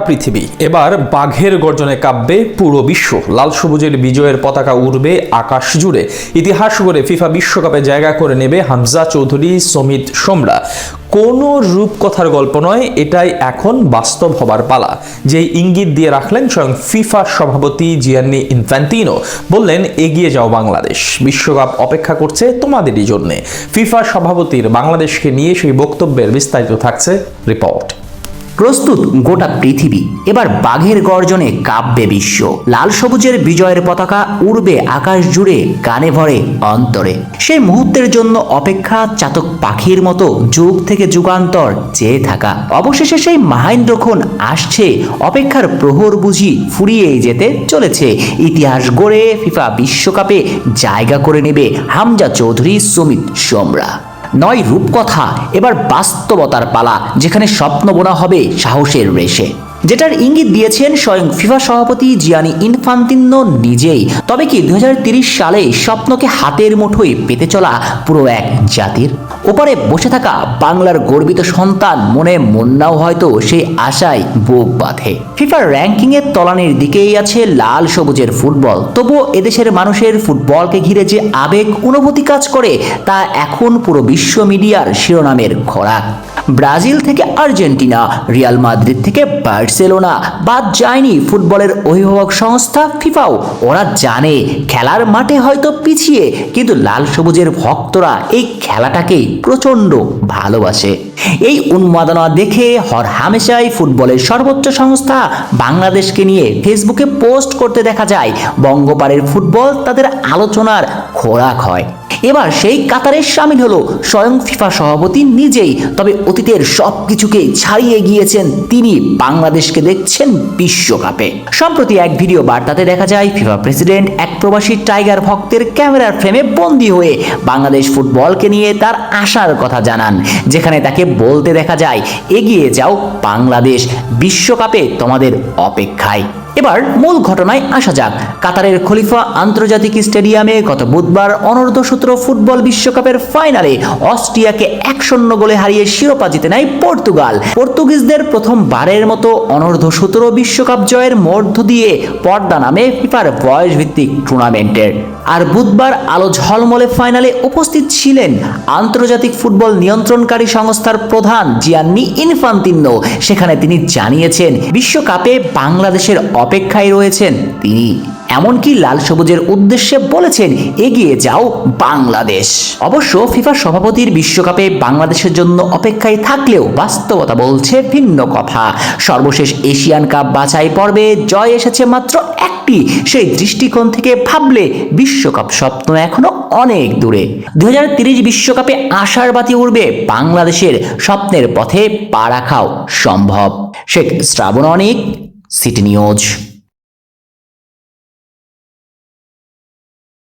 পৃথিবী। এবার বাঘের গর্জনে কাঁপবে পুরো বিশ্ব। লাল সবুজের বিজয়ের পতাকা উড়বে আকাশ জুড়ে। ইতিহাস গড়ে ফিফা বিশ্বকাপে জায়গা করে নেবে হামজা চৌধুরী, সমিত সোমরা। কোনো রূপকথার গল্প নয়, এটাই এখন বাস্তব হবার পালা। যেই ইঙ্গিত দিয়ে রাখলেন স্বয়ং ফিফা সভাপতি জিয়ান্নি ইনফ্যান্টিনো, বললেন, এগিয়ে যাও বাংলাদেশ। বিশ্বকাপ অপেক্ষা করছে তোমাদেরই জন্যে। ফিফা সভাপতির বাংলাদেশকে নিয়ে সেই বক্তব্যের বিস্তারিত থাকছে রিপোর্ট। প্রস্তুত গোটা পৃথিবী। এবার বাঘের গর্জনে কাব্যে বিশ্ব। লাল সবুজের বিজয়ের পতাকা উড়বে আকাশ জুড়ে গানে ভরে অন্তরে। সেই মুহূর্তের জন্য অপেক্ষা চাতক পাখির মতো যুগ থেকে যুগান্তর চেয়ে থাকা। অবশেষে সেই মাহেন্দ্রক্ষণ আসছে, অপেক্ষার প্রহর বুঝি ফুরিয়ে যেতে চলেছে। ইতিহাস গড়ে, ফিফা বিশ্বকাপে জায়গা করে নেবে হামজা চৌধুরী, সুমিত সোমরা। নয় রূপকথা এবার বাস্তবতার পালা যেখানে স্বপ্ন বোনা হবে সাহসের রেশে। যেটার ইঙ্গিত দিয়েছেন স্বয়ং ফিফা সভাপতি জিয়ানি ইনফান্তিনো নিজেই। তবে কি দু সালে স্বপ্নকে হাতের মুঠোয় পেতে চলা পুরো এক জাতির? ওপারে বসে থাকা বাংলার গর্বিত সন্তান মনে মন্নাও হয়তো সেই আশায় বুক বাঁধে। ফিফার র্যাঙ্কিং এর তলানির দিকেই আছে লাল সবুজের ফুটবল। তবুও এদেশের মানুষের ফুটবলকে ঘিরে যে আবেগ, অনুভূতি কাজ করে, তা এখন পুরো বিশ্ব মিডিয়ার শিরোনামের খোরাক। ব্রাজিল থেকে আর্জেন্টিনা, রিয়াল মাদ্রিদ থেকে বার্সেলোনা। বাদ যায়নি ফুটবলের অভিভাবক সংস্থা ফিফাও। ওরা জানে, খেলার মাঠে হয়তো পিছিয়ে, কিন্তু লাল সবুজের ভক্তরা এই খেলাটাকেই প্রচণ্ড ভালোবাসে। এই উন্মাদনা দেখে হর হামেশাই ফুটবলের সর্বোচ্চ সংস্থা বাংলাদেশকে নিয়ে ফেসবুকে পোস্ট করতে দেখা যায়, বঙ্গপাড়ের ফুটবল তাদের আলোচনার খোরাক হয়। এবার সেই কাতারে সামিল হলো স্বয়ং ফিফা সভাপতি নিজেই। তবে অতীতের সব কিছুকে ছাড়িয়ে গিয়েছেন তিনি। বাংলাদেশকে দেখছেন বিশ্বকাপে। সম্প্রতি এক ভিডিও বার্তাতে দেখা যায়, ফিফা প্রেসিডেন্ট এক প্রবাসী টাইগার ভক্তের ক্যামেরার ফ্রেমে বন্দী হয়ে বাংলাদেশ ফুটবলকে নিয়ে তার আশার কথা জানান, যেখানে তাকে বলতে দেখা যায়, এগিয়ে যাও বাংলাদেশ বিশ্বকাপে তোমাদের অপেক্ষায়। এবার মূল ঘটনায় আসা যাক। কাতারের খলিফা আন্তর্জাতিক স্টেডিয়ামে গত বুধবার অনূর্ধ্ব সূত্র ফুটবল বিশ্বকাপের ফাইনালে অস্ট্রিয়াকে এক শূন্য গোলে হারিয়ে শিরোপা জিতে নেয় পর্তুগাল। পর্তুগিজদের প্রথমবারের মতো অনূর্ধ্ব সতেরো বিশ্বকাপ জয়ের মধ্য দিয়ে পর্দা নামে ফিফার বয়স ভিত্তিক টুর্নামেন্টের। আর বুধবার আলো ঝলমলে ফাইনালে উপস্থিত ছিলেন আন্তর্জাতিক ফুটবল নিয়ন্ত্রণকারী সংস্থার প্রধান জিয়ান্নি ইনফান্তিনো। সেখানে তিনি জানিয়েছেন, বিশ্বকাপে বাংলাদেশের অপেক্ষায় রয়েছেন তিনি। এমনকি লাল সবুজের উদ্দেশ্যে বলেছেন, এগিয়ে যাও বাংলাদেশ। অবশ্য ফিফা সভাপতির বিশ্বকাপে বাংলাদেশের জন্য অপেক্ষায় থাকলেও বাস্তবতা বলছে ভিন্ন কথা। সর্বশেষ এশিয়ান কাপ বাছাই পর্বে জয় এসেছে মাত্র একটি। সেই দৃষ্টিকোণ থেকে ভাবলে বিশ্বকাপ স্বপ্ন এখনও অনেক দূরে। দু বিশ্বকাপে আশার বাতি উঠবে বাংলাদেশের স্বপ্নের পথে পা রাখাও সম্ভব। Sheikh Shrabon Anik city news